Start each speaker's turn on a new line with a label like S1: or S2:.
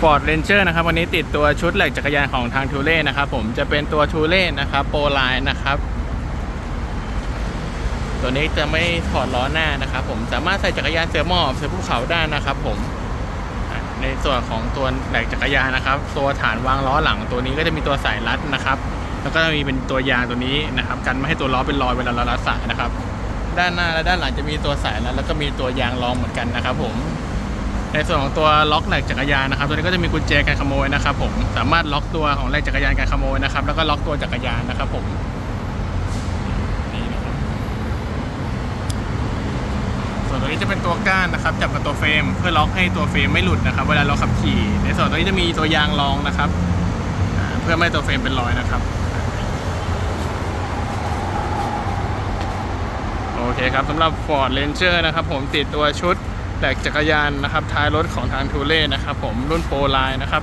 S1: Ford Ranger นะครับ วันนี้ติดตัวชุดแหลกจักรยานของทางทูเล่นะครับ ผมจะเป็นตัวทูเล่นะครับโปรไลน์นะครับ ตัวนี้จะไม่ถอดล้อหน้านะครับ ผมสามารถใส่จักรยานเสือหมอบเสือภูเขาได้นะครับ ผมในส่วนของตัวแหลกจักรยานนะครับ ตัวฐานวางล้อหลังตัวนี้ก็จะมีตัวสายรัดนะครับ แล้วก็จะมีเป็นตัวยางตัวนี้นะครับ กันไม่ให้ตัวล้อเป็นรอยเวลาเราลัดสายนะครับ ด้านหน้าและด้านหลังจะมีตัวสายรัดแล้วก็มีตัวยางรองเหมือนกันนะครับ ผม ในส่วนของตัวล็อกแหลกจักรยานนะครับ ตัวนี้ก็จะมีกุญแจการขโมยนะครับ ผมสามารถล็อกตัวของแหลกจักรยานการขโมยนะครับ แล้วก็ล็อกตัวจักรยานนะครับ ผมนี่นะครับส่วนตัวนี้จะเป็นตัวก้านนะครับ จับกับตัวเฟรมเพื่อล็อกให้ตัวเฟรมไม่หลุดนะครับ เวลาเราขับขี่ ในส่วนตัวนี้จะมีตัวยางรองนะครับเพื่อไม่ให้ตัวเฟรมเป็นรอยนะครับโอเคครับสำหรับ Ford Ranger นะครับ ผมติดตัวชุด แตกจักรยานนะครับท้ายรถของทางทูเล่นะครับผมรุ่นโปรไลน์นะครับ